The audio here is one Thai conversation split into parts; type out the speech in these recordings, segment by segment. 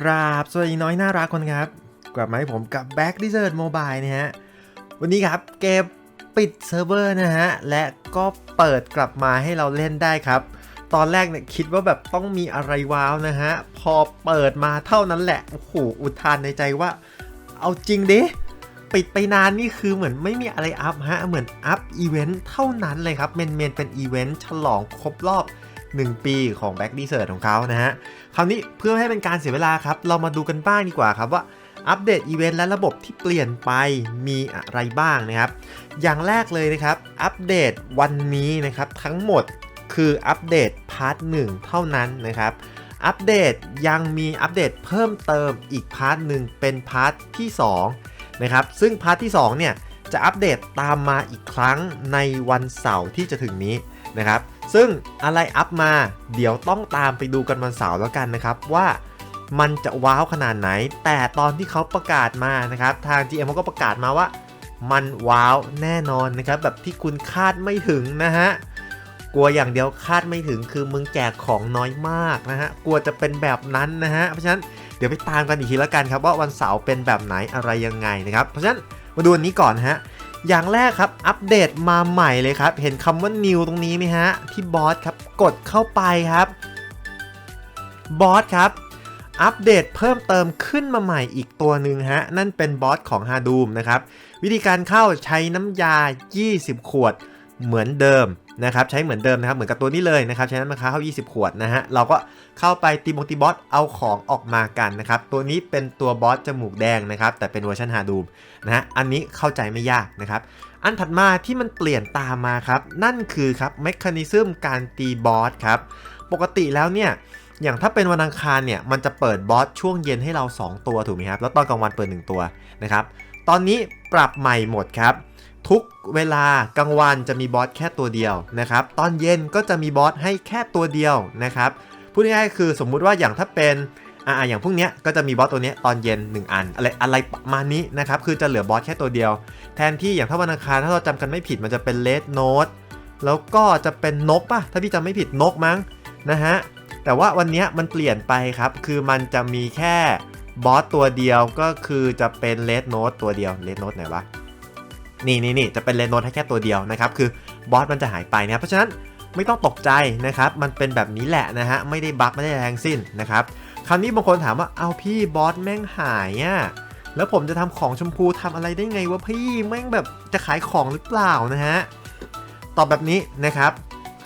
กราบ สวัสดีน้อยน่ารักคนครับ กลับมาให้ผมกับ Back Desert Mobile นะฮะ วันนี้ครับเกมปิดเซิร์ฟเวอร์นะฮะ และก็เปิดกลับมาให้เราเล่นได้ครับ ตอนแรกเนี่ยคิดว่าแบบต้องมีอะไรว้าวนะฮะ พอเปิดมาเท่านั้นแหละ โอ้โห อุทานในใจว่า เอาจริงดิ ปิดไปนานนี่คือเหมือนไม่มีอะไรอัพฮะ เหมือนอัพอีเวนต์เท่านั้นเลยครับ เมนเมนเป็นอีเวนต์ฉลองครบรอบ 1 ปีของ Back Desert ของเขานะฮะ คราวนี้เพื่อให้เป็นการเสียเวลาครับ เรามาดูกันบ้างดีกว่าครับว่าอัปเดตอีเวนต์และระบบที่เปลี่ยนไปมีอะไรบ้างนะครับ อย่างแรกเลยนะครับ อัปเดตวันนี้นะครับทั้งหมดคืออัปเดตพาร์ทหนึ่งเท่านั้นนะครับอัปเดตยังมีอัปเดตเพิ่มเติมอีกพาร์ทหนึ่งเป็นพาร์ทที่2นะครับซึ่งพาร์ทที่2เนี่ยจะอัปเดตตามมาอีกครั้งในวันเสาร์ที่จะถึงนี้นะครับ ซึ่งอะไรอัพมาเดี๋ยวต้องตามไปดูกันวันเสาร์แล้วกันนะครับว่ามันจะว้าวขนาดไหน แต่ตอนที่เขาประกาศมานะครับ ทาง GM เขาก็ประกาศมาว่า มันว้าวแน่นอนนะครับ แบบที่คุณคาดไม่ถึงนะฮะ กลัวอย่างเดียวคาดไม่ถึงคือมึงแจกของน้อยมากนะฮะ กลัวจะเป็นแบบนั้นนะฮะ เพราะฉะนั้นเดี๋ยวไปตามกันอีกทีแล้วกันครับว่าวันเสาร์เป็นแบบไหนอะไรยังไงนะครับ เพราะฉะนั้นมาดูอันนี้ก่อนนะฮะ อย่างแรกครับอัปเดตมาใหม่เลยครับ เห็นคำว่า new ตรงนี้ไหมฮะ ที่บอสครับกดเข้าไปครับบอสครับอัปเดตเพิ่มเติมขึ้นมาใหม่อีกตัวหนึ่งฮะ นั่นเป็นบอสของฮาดูมนะครับ วิธีการเข้าใช้น้ำยา 20 ขวดเหมือนเดิม นะครับใช้เหมือนเดิมนะครับเหมือนกับตัวนี้เลยนะครับใช้น้ำมันค้าเข้า 20 ขวดนะฮะเราก็เข้าไปตีโมตีบอสเอาของออกมากันนะครับตัวนี้เป็นตัวบอสจมูกแดงนะครับแต่เป็นเวอร์ชันฮาดูมนะฮะอันนี้เข้าใจไม่ยากนะครับอันถัดมาที่มันเปลี่ยนตามมาครับนั่นคือครับเมคานิซึมการตีบอสครับปกติแล้วเนี่ยอย่างถ้าเป็นวันอังคารเนี่ยมันจะเปิดบอสช่วงเย็นให้เรา 2 ตัวถูกไหมครับแล้วตอนกลางวันเปิด 1 ตัวนะครับตอนนี้ปรับใหม่หมดครับ ทุกเวลากลางวันจะมีบอสแค่ตัวเดียวนะครับ ตอนเย็นก็จะมีบอสให้แค่ตัวเดียวนะครับ พูดง่ายๆคือสมมุติว่าอย่างถ้าเป็นอ่าอย่างพวกเนี้ยก็จะมีบอสตัวเนี้ยตอนเย็น 1 อัน อะไรอะไรประมาณนี้นะครับ คือจะเหลือบอสแค่ตัวเดียว แทนที่อย่างถ้าวันอังคารถ้าเราจำกันไม่ผิดมันจะเป็นเลดโนตแล้วก็จะเป็นนกป่ะ ถ้าพี่จำไม่ผิดนกมั้งนะฮะ แต่ว่าวันนี้มันเปลี่ยนไปครับ คือมันจะมีแค่บอสตัวเดียวก็คือจะเป็นเลดโนตตัวเดียวเลดโนตไหนวะ นี่นี่นี่จะเป็นเลดโนตให้แค่ตัวเดียวนะครับ คือบอสมันจะหายไปนะครับเพราะฉะนั้นไม่ต้องตกใจนะครับ มันเป็นแบบนี้แหละนะฮะ ไม่ได้บัฟไม่ได้แรงสิ้นนะครับ คราวนี้บางคนถามว่า เอาพี่บอสแม่งหายอะ่ะแล้วผมจะทำของชมพูทำอะไรได้ไงวะพี่แม่งแบบจะขายของหรือเปล่านะฮะ ตอบแบบนี้นะครับ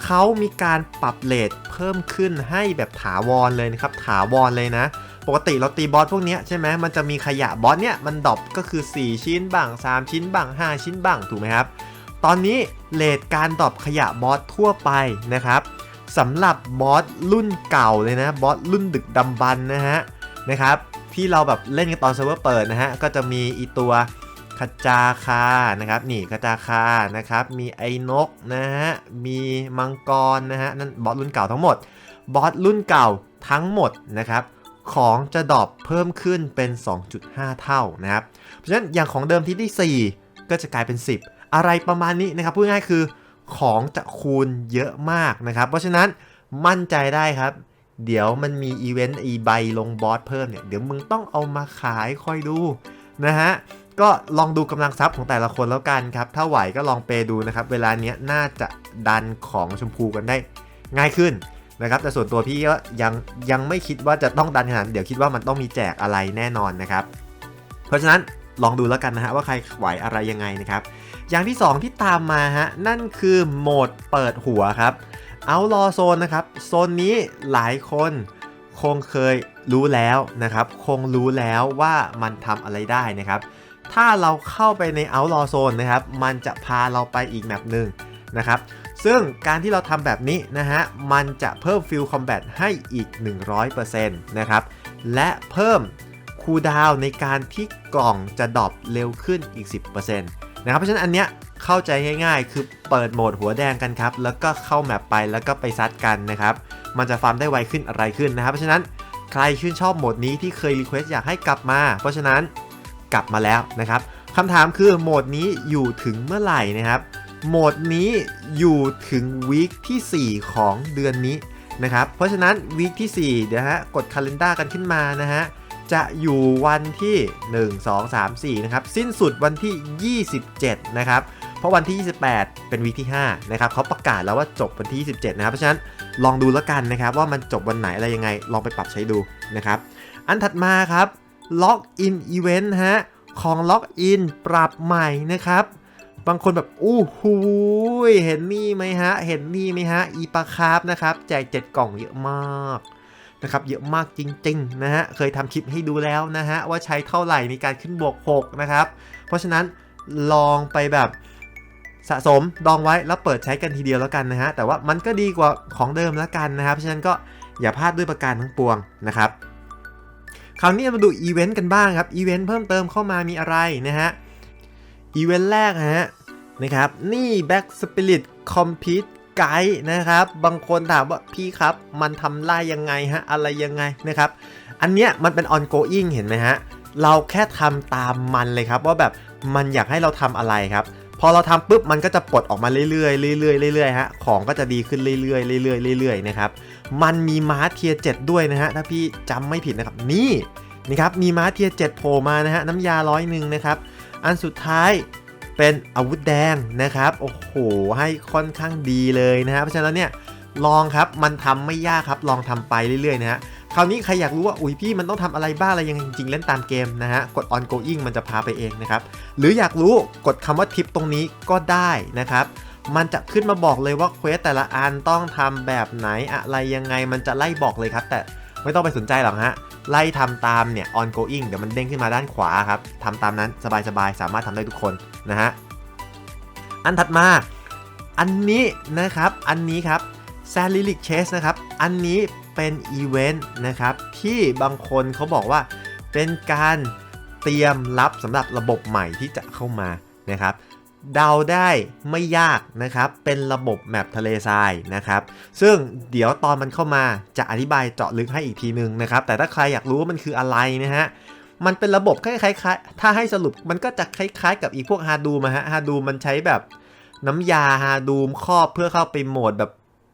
เขามีการปรับเลทเพิ่มขึ้นให้แบบถาวรเลยนะครับ ถาวรเลยนะ ปกติเราตีบอสพวกนี้ใช่ไหมมันจะมีขยะบอสเนี่ยมันดอปก็คือ 4 ชิ้นบ้าง 3 ชิ้นบ้าง 5 ชิ้นบ้างถูกไหมครับ ตอนนี้เลทการดอปขยะบอสทั่วไปนะครับสำหรับบอสรุ่นเก่าเลยนะบอสรุ่นดึกดำบรรนะฮะนะครับที่เราแบบเล่นกันตอนเซิร์ฟเวอร์เปิดนะฮะก็จะมีอีตัวขจาคานะครับนี่ขจาคานะครับมีไอ้นกนะฮะมีมังกรนะฮะนั่นบอสรุ่นเก่าทั้งหมดบอสรุ่นเก่าทั้งหมดนะครับ ของจะดรอปเพิ่มขึ้นเป็น 2.5 เท่านะครับ เพราะฉะนั้นอย่างของเดิมที่ได้ 4 ก็จะกลายเป็น 10 อะไรประมาณนี้นะครับ พูดง่ายคือของจะคูณเยอะมากนะครับ เพราะฉะนั้นมั่นใจได้ครับ เดี๋ยวมันมีอีเวนต์อีใบลงบอสเพิ่มเนี่ย เดี๋ยวมึงต้องเอามาขายคอยดูนะฮะก็ลองดูกำลังทรัพย์ของแต่ละคนแล้วกันครับ ถ้าไหวก็ลองเปดูนะครับ เวลาเนี้ยน่าจะดันของชมพูกันได้ง่ายขึ้น นะครับแต่ส่วนตัวพี่ก็ยังยังไม่คิดว่าจะต้องดันขนาดเดี๋ยวคิดว่ามันต้องมีแจกอะไรแน่นอนนะครับ เพราะฉะนั้นลองดูแล้วกันนะฮะว่าใครไหวอะไรยังไงนะครับ อย่างที่ 2 ที่ตามมาฮะนั่นคือโหมดเปิดหัวครับเอารอโซนนะครับโซนนี้หลายคนคงเคยรู้แล้วนะครับ คงรู้แล้วว่ามันทำอะไรได้นะครับ ถ้าเราเข้าไปใน Outlaw Zone นะครับ มันจะพาเราไปอีกแมปหนึ่ง นะครับ ซึ่งการที่เราทำแบบนี้นะฮะ มันจะเพิ่ม Field Combat ให้อีก 100%นะครับ และเพิ่มคูลดาวในการที่กล่องจะดรอปเร็วขึ้นอีก 10%นะครับ เพราะฉะนั้นอันเนี้ยเข้าใจง่ายๆ คือเปิดโหมดหัวแดงกันครับ แล้วก็เข้าแมปไปแล้วก็ไปซัดกันนะครับ มันจะฟาร์มได้ไวขึ้นอะไรขึ้นนะครับ เพราะฉะนั้นใครชื่นชอบโหมดนี้ที่เคยรีเควสอยากให้กลับมา เพราะฉะนั้นกลับมาแล้วนะครับคำถามคือโหมดนี้อยู่ถึงเมื่อไหร่นะครับ โหมดนี้อยู่ถึงวีคที่ 4 ของเดือนนี้นะครับ เพราะฉะนั้นวีคที่4เดี๋ยวฮะกดคาล endar กันขึ้นมานะฮะจะอยู่วันที่ 1 2 3 4 นะครับ สิ้นสุดวันที่ 27 นะครับ เพราะวันที่ 28 เป็นวีคที่ 5 นะครับเขาประกาศแล้วว่าจบวันที่ 27 นะครับ เพราะฉะนั้นลองดูแล้วกันนะครับ ว่ามันจบวันไหนอะไรยังไง ลองไปปรับใช้ดูนะครับ อันถัดมาครับล็อกอินอีเวนต์ฮะของล็อกอินปรับใหม่นะครับ บางคนแบบอู้หูยเห็นนี่ไหมฮะ เห็นนี่ไหมฮะ อีปาคาร์ฟนะครับแจก7กล่องเยอะมากนะครับเยอะมากจริงๆนะฮะเคยทำคลิปให้ดูแล้วนะฮะว่าใช้เท่าไหร่ในการขึ้นบวก6นะครับเพราะฉะนั้นลองไปแบบสะสมดองไว้แล้วเปิดใช้กันทีเดียวแล้วกันนะฮะแต่ว่ามันก็ดีกว่าของเดิมแล้วกันนะครับเพราะฉะนั้นก็อย่าพลาดด้วยประการทั้งปวงนะครับคราวนี้มาดูอีเวนต์กันบ้างครับอีเวนต์เพิ่มเติมเข้ามามีอะไรนะฮะ อีเวนต์แรกฮะนะครับนี่ Back Spirit Compete Guide นะครับ บางคนถามว่าพี่ครับมันทำไล่ยังไงฮะอะไรยังไงนะครับ อันเนี้ยมันเป็น ongoing เห็นไหมฮะ เราแค่ทำตามมันเลยครับ ว่าแบบมันอยากให้เราทำอะไรครับ พอเราทำปุ๊บมันก็จะปลดออกมาเรื่อยๆเรื่อยๆเรื่อยๆฮะของก็จะดีขึ้นเรื่อยๆเรื่อยๆเรื่อยๆนะครับมันมีม้าเทียร์7ด้วยนะฮะถ้าพี่จำไม่ผิดนะครับนี่นี่ครับมีม้าเทียร์7โผล่มานะฮะน้ำยาร้อยหนึ่งนะครับ อันสุดท้ายเป็นอาวุธแดงนะครับ โอ้โห ให้ค่อนข้างดีเลยนะฮะเพราะฉะนั้นเนี่ยลองครับมันทำไม่ยากครับลองทำไปเรื่อยๆนะฮะคราวนี้ใครอยากรู้ว่าอุ้ยพี่มันต้องทำอะไรบ้างอะไรยังไงจริงๆเล่นตามเกมนะฮะกด ongoing มันจะพาไปเองนะครับ หรืออยากรู้กดคำว่าทิปตรงนี้ก็ได้นะครับมันจะขึ้นมาบอกเลยว่าเควสแต่ละอันต้องทำแบบไหนอะไรยังไงมันจะไล่บอกเลยครับ แต่ไม่ต้องไปสนใจหรอกฮะ ไล่ทำตามเนี่ย ongoing เดี๋ยวมันเด้งขึ้นมาด้านขวาครับทำตามนั้นสบายๆ สามารถทำได้ทุกคนนะฮะ อันถัดมา อันนี้นะครับ อันนี้ครับ s a l i l i c Chase นะครับ อันนี้เป็นอีเวนต์นะครับ ที่บางคนเขาบอกว่าเป็นการเตรียมรับสำหรับระบบใหม่ที่จะเข้ามานะครับ เดาได้ไม่ยากนะครับ เป็นระบบแมปทะเลทรายนะครับ ซึ่งเดี๋ยวตอนมันเข้ามาจะอธิบายเจาะลึกให้อีกทีนึงนะครับ แต่ถ้าใครอยากรู้ว่ามันคืออะไรนะฮะ มันเป็นระบบคล้ายๆ ถ้าให้สรุปมันก็จะคล้ายๆ กับอีพวกฮาดูมฮะ ฮาดูมันใช้แบบน้ำยาฮาดูมครอบเพื่อเข้าไปโหมดแบบ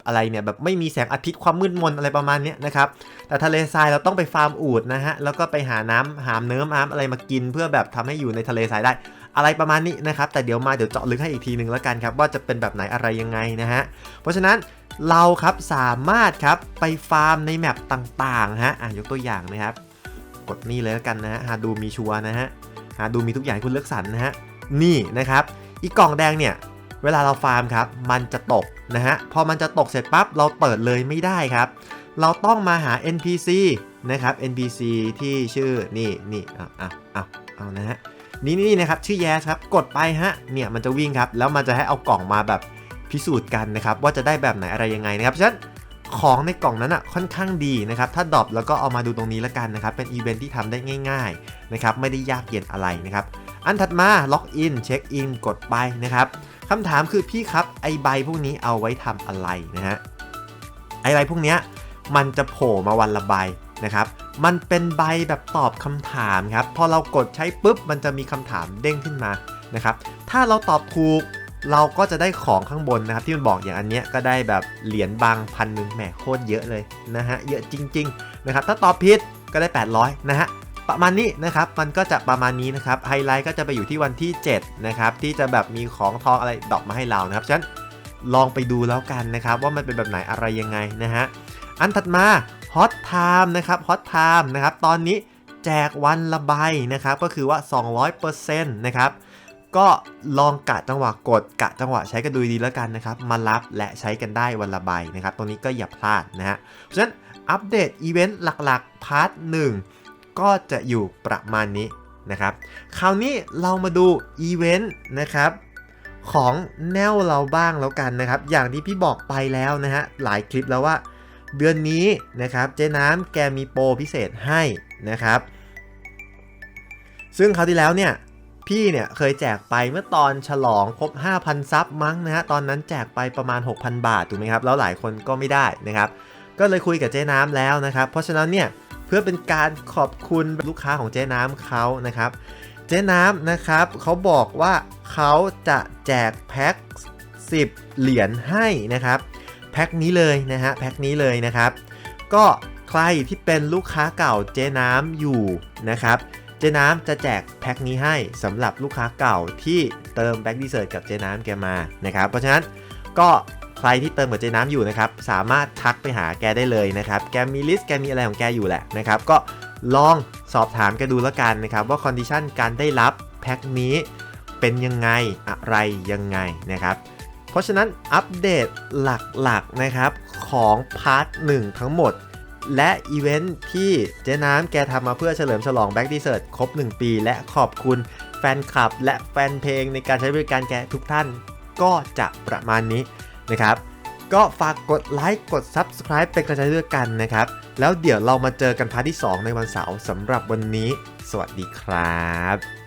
อะไรเนี่ยแบบไม่มีแสงอาทิตย์ความมืดมนอะไรประมาณนี้นะครับ แต่ทะเลทรายเราต้องไปฟาร์มอูดนะฮะ แล้วก็ไปหาน้ำหามเนื้อน้ำอะไรมากินเพื่อแบบทำให้อยู่ในทะเลทรายได้ อะไรประมาณนี้นะครับ แต่เดี๋ยวมาเดี๋ยวเจาะลึกให้อีกทีหนึ่งแล้วกันครับ ว่าจะเป็นแบบไหนอะไรยังไงนะฮะ เพราะฉะนั้นเราครับสามารถครับไปฟาร์มในแมปต่างๆฮะอะยกตัวอย่างนะครับ กดนี่เลยแล้วกันนะฮะหาดูมีชัวนะฮะหาดูมีทุกอย่างให้คุณเลือกสรรนะฮะนี่นะครับ อีกกล่องแดงเนี่ยเวลาเราฟาร์มครับ มันจะตกนะฮะ พอมันจะตกเสร็จปั๊บ เราเปิดเลยไม่ได้ครับ เราต้องมาหา NPC นะครับ NPC ที่ชื่อนี่นี่อะอะอะเอานะฮะ นี่นี่นะครับชื่อแยสครับกดไปฮะเนี่ยมันจะวิ่งครับ แล้วมันจะให้เอากล่องมาแบบพิสูจน์กันนะครับว่าจะได้แบบไหนอะไรยังไงนะครับฉะนั้นของในกล่องนั้นอะค่อนข้างดีนะครับถ้าดรอปแล้วก็เอามาดูตรงนี้แล้วกันนะครับเป็นอีเวนท์ที่ทำได้ง่ายๆนะครับไม่ได้ยากเย็นอะไรนะครับอันถัดมาล็อกอินเช็คอินกดไปนะครับคำถามคือพี่ครับไอใบพวกนี้เอาไว้ทำอะไรนะฮะไอใบพวกเนี้ยมันจะโผล่มาวันละใบ นะครับ มันเป็นใบแบบตอบคำถามครับ พอเรากดใช้ปุ๊บ มันจะมีคำถามเด้งขึ้นมานะครับ ถ้าเราตอบถูกเราก็จะได้ของข้างบนนะครับ ที่มันบอกอย่างอันเนี้ยก็ได้แบบเหรียญบางพันหนึ่งแหมโคตรเยอะเลยนะฮะเยอะจริง ๆ นะครับ ถ้าตอบผิดก็ได้ 800 นะฮะประมาณนี้นะครับ มันก็จะประมาณนี้นะครับไฮไลท์ก็จะไปอยู่ที่วันที่ 7 นะครับ ที่จะแบบมีของทองอะไรดอกมาให้เรานะครับฉะนั้นลองไปดูแล้วกันนะครับ ว่ามันเป็นแบบไหนอะไรยังไงนะฮะอันถัดมา ฮอตไทม์นะครับฮอตไทม์นะครับตอนนี้แจกวันละใบนะครับก็คือว่า 200%นะครับก็ลองกะจังหวะกดกะจังหวะใช้กันดูดีแล้วกันนะครับมารับและใช้กันได้วันละใบนะครับตรงนี้ก็อย่าพลาดนะฮะเพราะฉะนั้นอัปเดตอีเวนต์หลักๆพาร์ทหนึ่งก็จะอยู่ประมาณนี้นะครับคราวนี้เรามาดูอีเวนต์นะครับของแนวเราบ้างแล้วกันนะครับอย่างที่พี่บอกไปแล้วนะฮะหลายคลิปแล้วว่า เดือนนี้นะครับเจ๊น้ำแกมีโปรพิเศษให้นะครับ ซึ่งคราวที่แล้วเนี่ยพี่เนี่ยเคยแจกไปเมื่อตอนฉลองครบ 5,000 ซับมั้งนะฮะตอนนั้นแจกไปประมาณ 6,000 บาทถูกไหมครับ แล้วหลายคนก็ไม่ได้นะครับ ก็เลยคุยกับเจ๊น้ำแล้วนะครับ เพราะฉะนั้นเนี่ยเพื่อเป็นการขอบคุณลูกค้าของเจ๊น้ำเขานะครับ เจ๊น้ำนะครับเขาบอกว่าเขาจะแจกแพ็ค10 เหรียญให้นะครับ แพ็คนี้เลยนะฮะแพ็คนี้เลยนะครับ ก็ใครที่เป็นลูกค้าเก่าเจ๊น้ำอยู่นะครับเจ๊น้ำจะแจกแพ็คนี้ให้สำหรับลูกค้าเก่าที่เติมแบ็กดีเซอร์กับเจ๊น้ำแกมานะครับ เพราะฉะนั้นก็ใครที่เติมกับเจ๊น้ำอยู่นะครับสามารถทักไปหาแกได้เลยนะครับแกมีลิสต์แกมีอะไรของแกอยู่แหละนะครับ ก็ลองสอบถามแกดูแล้วกันนะครับว่าคอนดิชันการได้รับแพ็คนี้เป็นยังไงอะไรยังไงนะครับ เพราะฉะนั้นอัปเดตหลักๆนะครับของพาร์ท1ทั้งหมด และอีเวนท์ที่เจ๊น้ำแกทำมาเพื่อเฉลิมฉลองแบ็กดีเซิร์ตครบ 1 ปี และขอบคุณแฟนคลับ และแฟนเพลงในการใช้บริการแกทุกท่านก็จะประมาณนี้นะครับ ก็ฝากกดไลค์กด Subscribe เป็นกำลังใจด้วยกันนะครับ แล้วเดี๋ยวเรามาเจอกันพาร์ทที่ 2 ในวันเสาร์สำหรับวันนี้ สวัสดีครับ